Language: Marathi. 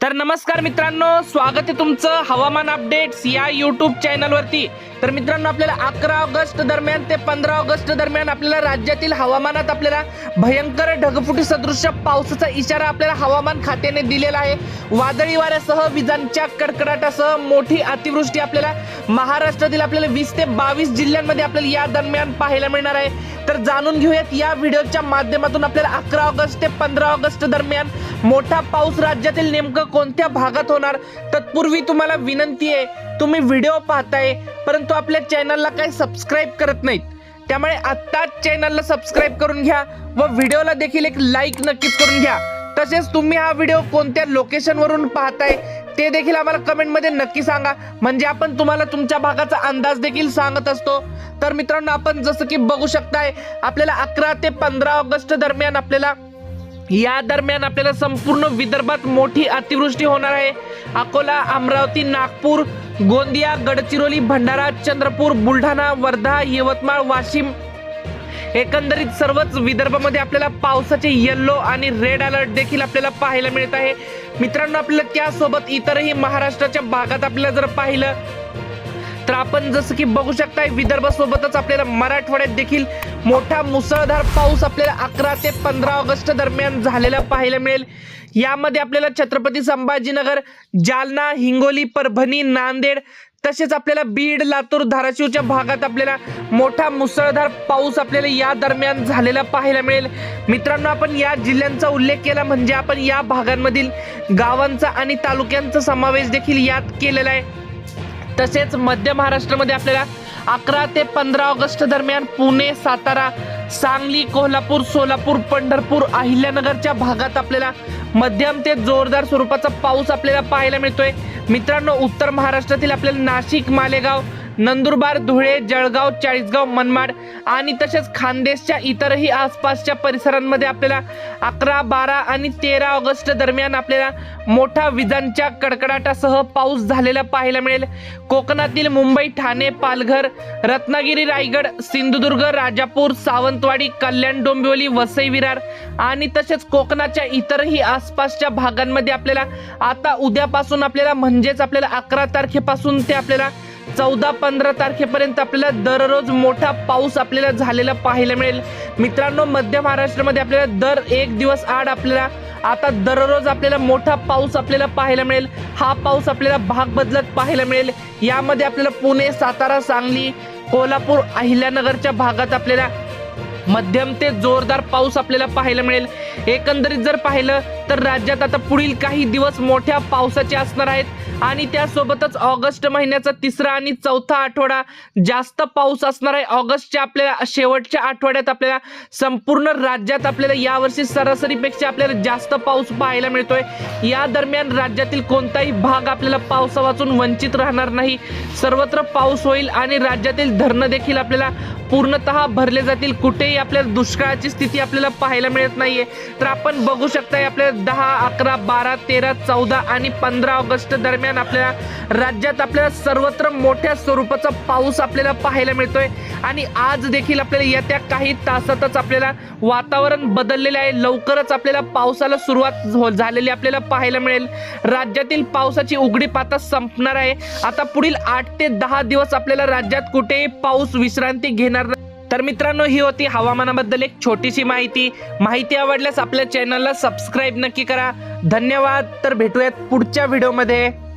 तर नमस्कार मित्रांनो स्वागत आहे तुमचं हवामान अपडेट्स या युट्यूब चॅनलवरती. तर मित्रांनो आपल्याला अकरा ऑगस्ट दरम्यान ते पंधरा ऑगस्ट दरम्यान आपल्याला राज्यातील हवामानात आपल्याला भयंकर ढगफुटी सदृश पावसाचा इशारा आपल्याला हवामान खात्याने दिलेला आहे. वादळी वाऱ्यासह विजांच्या कडकडाटासह मोठी अतिवृष्टी आपल्याला महाराष्ट्रातील आपल्याला वीस ते बावीस जिल्ह्यांमध्ये आपल्याला या दरम्यान पाहायला मिळणार आहे. तर जाणून घेऊयात या व्हिडिओच्या माध्यमातून आपल्याला अकरा ऑगस्ट ते पंधरा ऑगस्ट दरम्यान मोठा पाऊस राज्यातील नेमकं कोणत्या भागात होणार? तत्पूर्वी तुम्हाला विनंती आहे तुम्ही व्हिडिओ पाहताय परंतु आपल्या चॅनलला काही सबस्क्राईब करत नाहीत. त्यामुळे आत्ताच चॅनलला सबस्क्राईब करून घ्या व व्हिडिओला देखील एक लाईक नक्कीच करून घ्या. तसेच तुम्ही हा व्हिडिओ कोणत्या लोकेशनवरून पाहताय ते देखील आम्हाला कमेंटमध्ये नक्की सांगा. म्हणजे आपण तुम्हाला तुमच्या भागाचा अंदाज देखील सांगत असतो. तर मित्रांनो आपण जसं की बघू शकताय आपल्याला अकरा ते पंधरा ऑगस्ट दरम्यान आपल्याला या दरम्यान आपल्याला संपूर्ण विदर्भात मोठी अतिवृष्टी होणार आहे. अकोला अमरावती नागपूर गोंदिया गडचिरोली भंडारा चंद्रपूर बुलढाणा वर्धा यवतमाळ वाशिम. एकंदरीत सर्वच विदर्भामध्ये आपल्याला पावसाचे येल्लो आणि रेड अलर्ट देखील आपल्याला पाहायला मिळत आहे. मित्रांनो आपल्याला त्यासोबत इतरही महाराष्ट्राच्या भागात आपल्याला जर पाहिलं तर आपण जसं की बघू शकताय विदर्भासोबतच आपल्याला मराठवाड्यात देखील मोठा मुसळधार पाऊस आपल्याला अकरा ते पंधरा ऑगस्ट दरम्यान झालेला पाहायला मिळेल. यामध्ये आपल्याला छत्रपती संभाजीनगर जालना हिंगोली परभणी नांदेड तसेच आपल्याला बीड लातूर धाराशिवच्या भागात आपल्याला मोठा मुसळधार पाऊस आपल्याला या दरम्यान झालेला पाहायला मिळेल. मित्रांनो आपण या जिल्ह्यांचा उल्लेख केला म्हणजे आपण या भागांमधील गावांचा आणि तालुक्यांचा समावेश देखील यात केलेला आहे. तसेच मध्य महाराष्ट्रामध्ये आपल्याला अकरा ते पंधरा ऑगस्ट दरम्यान पुणे सातारा सांगली कोल्हापूर सोलापूर पंढरपूर अहिल्यानगरच्या भागात आपल्याला मध्यम ते जोरदार स्वरूपाचा पाऊस आपल्याला पाहायला मिळतोय. मित्रांनो उत्तर महाराष्ट्रातील आपल्याला नाशिक मालेगाव नंदुरबार धुळे जळगाव चाळीसगाव मनमाड आणि तसेच खानदेशच्या इतरही आसपासच्या परिसरांमध्ये आपल्याला अकरा बारा आणि तेरा ऑगस्ट दरम्यान आपल्याला मोठा विजांच्या कडकडाटासह पाऊस झालेला पाहायला मिळेल. कोकणातील मुंबई ठाणे पालघर रत्नागिरी रायगड सिंधुदुर्ग राजापूर सावंतवाडी कल्याण डोंबिवली वसई विरार आणि तसेच कोकणाच्या इतरही आसपासच्या भागांमध्ये आपल्याला आता उद्यापासून आपल्याला म्हणजेच आपल्याला अकरा तारखेपासून ते आपल्याला चौदा पंधरा तारखेपर्यंत आपल्याला दररोज मोठा पाऊस आपल्याला झालेला पाहायला मिळेल. मित्रांनो मध्य महाराष्ट्रामध्ये आपल्याला दर एक दिवस आड आपल्याला आता दररोज आपल्याला मोठा पाऊस आपल्याला पाहायला मिळेल. हा पाऊस आपल्याला भाग बदलत पाहायला मिळेल. यामध्ये आपल्याला पुणे सातारा सांगली कोल्हापूर अहिल्यानगरच्या भागात आपल्याला मध्यम ते जोरदार पाऊस आपल्याला पाहायला मिळेल. एकंदरीत जर पाहिलं तर राज्यात आता पुढील काही दिवस मोठ्या पावसाचे असणार आहेत. आणि त्यासोबतच ऑगस्ट महिन्याचा तिसरा आणि चौथा आठवडा जास्त पाऊस असणार आहे. ऑगस्टच्या आपल्याला शेवटच्या आठवड्यात आपल्याला संपूर्ण राज्यात आपल्याला यावर्षी सरासरीपेक्षा आपल्याला जास्त पाऊस पाहायला मिळतोय. या दरम्यान राज्यातील कोणताही भाग आपल्याला पावसा वाचून वंचित राहणार नाही. सर्वत्र पाऊस होईल आणि राज्यातील धरणं देखील आपल्याला पूर्णतः भरले जातील. कुठेही आपल्याला दुष्काळाची स्थिती आपल्याला पाहायला मिळत नाहीये. तर आपण बघू शकताय आपल्याला दहा अकरा बारा तेरा चौदा आणि पंधरा ऑगस्ट दरम्यान आपल्या राज्यात आपल्याला सर्वत्र मोठ्या स्वरूपाचा पाऊस आपल्याला पाहायला मिळतोय. आणि आज देखील आपल्याला येत्या काही तासातच आपल्याला वातावरण बदललेले आहे. लवकरच आपल्याला पावसाला सुरुवात झालेली आपल्याला पाहायला मिळेल. राज्यातील पावसाची उघडीप आता संपणार आहे. आता पुढील आठ ते दहा दिवस आपल्याला राज्यात कुठेही पाऊस विश्रांती घेणार नाही. तर मित्रांनो ही होती हवामानाबद्दल एक छोटीशी माहिती. माहिती आवडल्यास आपल्या चॅनलला सबस्क्राईब नक्की करा. धन्यवाद. तर भेटूयात पुढच्या व्हिडिओमध्ये.